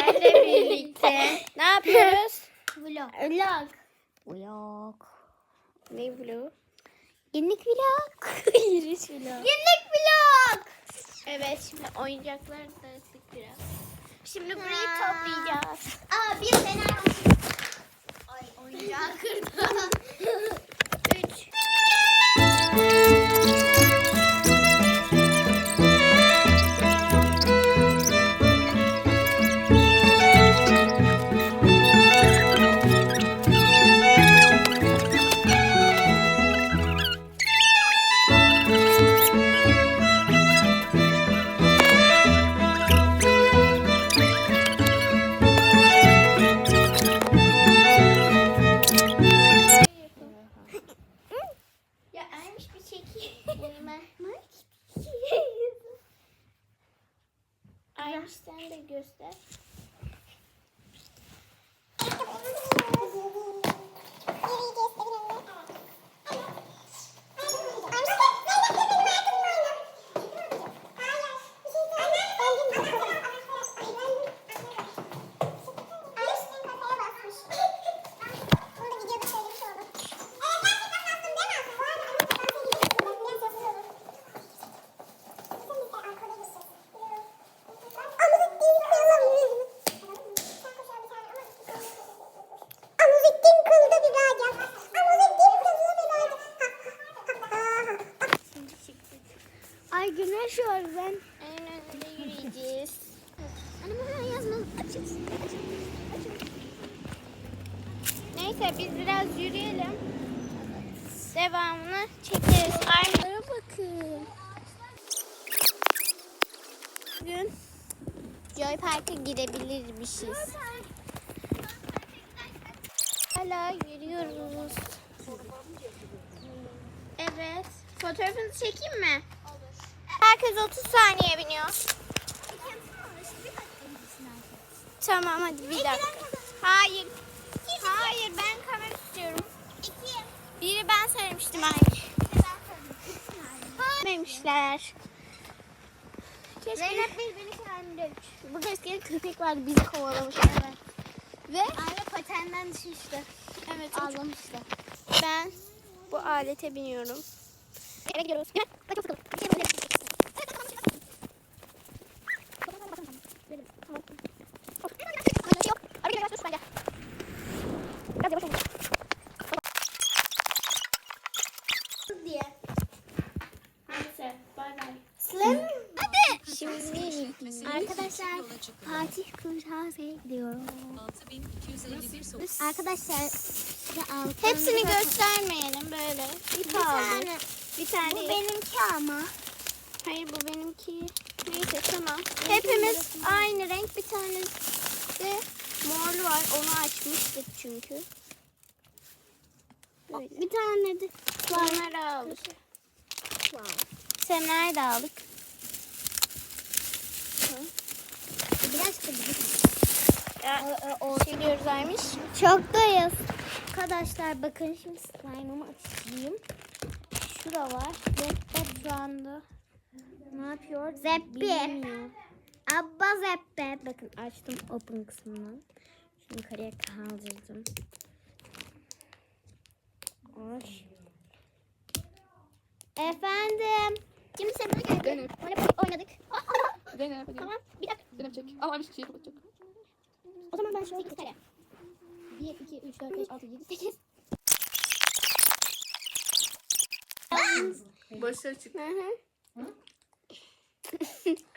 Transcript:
sizlerle birlikte ne yapıyoruz? Vlog. Vlog. Vlog. Ne vlog? Günlük vlog. Yürüyüş vlog. Günlük vlog. Evet şimdi oyuncakları dağıttık biraz. Şimdi burayı toplayacağız. Aa bir fener Ay oyuncağı kırdım. ya ermiş bir çekeyim. Aymış sen de göster. Var ben. En önünde yürüyeceğiz. Anne bu hemen yazmalı. Açız. Neyse biz biraz yürüyelim. Devamını çekeriz. Aynalara bakın. Bugün Joy Park'a gidebilirmişiz. Hala yürüyoruz. Evet. Fotoğrafınızı çekeyim mi? Herkes 30 saniye biniyor. Tamam hadi bir dakika. Hayır. Hayır ben kamera tutuyorum. Biri ben söylemiştim hayır. Dememişler. Keşke... Zeynep bir Emre üç. Burada eskiden köpek vardı bizi kovalamış. Evet. Ve Anne patenden düşmüştü. evet Ağlamıştı. ben bu alete biniyorum. Eve gidiyoruz. Gel. Kaç bay. Slim. Hadi. Şimdi Arkadaşlar Fatih Kırtasiye'ye gidiyorum. 6251 soğuk. Arkadaşlar hepsini göstermeyelim böyle. Bir Bir tane. Bir tane. Bu benimki ama. Hayır bu benimki. Neyse tamam. Hepimiz aynı renk. Bir tane de morlu var. Onu açmıştık çünkü. Böyle. Bir tane de Bunları aldık. Sen nerede aldık? biraz kırmızı. Çok dayız. Arkadaşlar bakın şimdi slime'ımı açayım. Şura var. Zeppe şu anda ne yapıyor? Bilmiyor. Abba Zeppe. Bakın açtım open kısmından. Şunu yukarıya kaldırdım. Hoş. Efendim. Bana geldin. Zeynep. Böyle oynadık. Hadi. Tamam. Bir dakika. Zeynep çek. Al aynı şeyi kapatacak. O zaman ben şöyle kare. 1, 2, 3, 4, 5, 6, 7, 8. Başarı çık. Hı hı.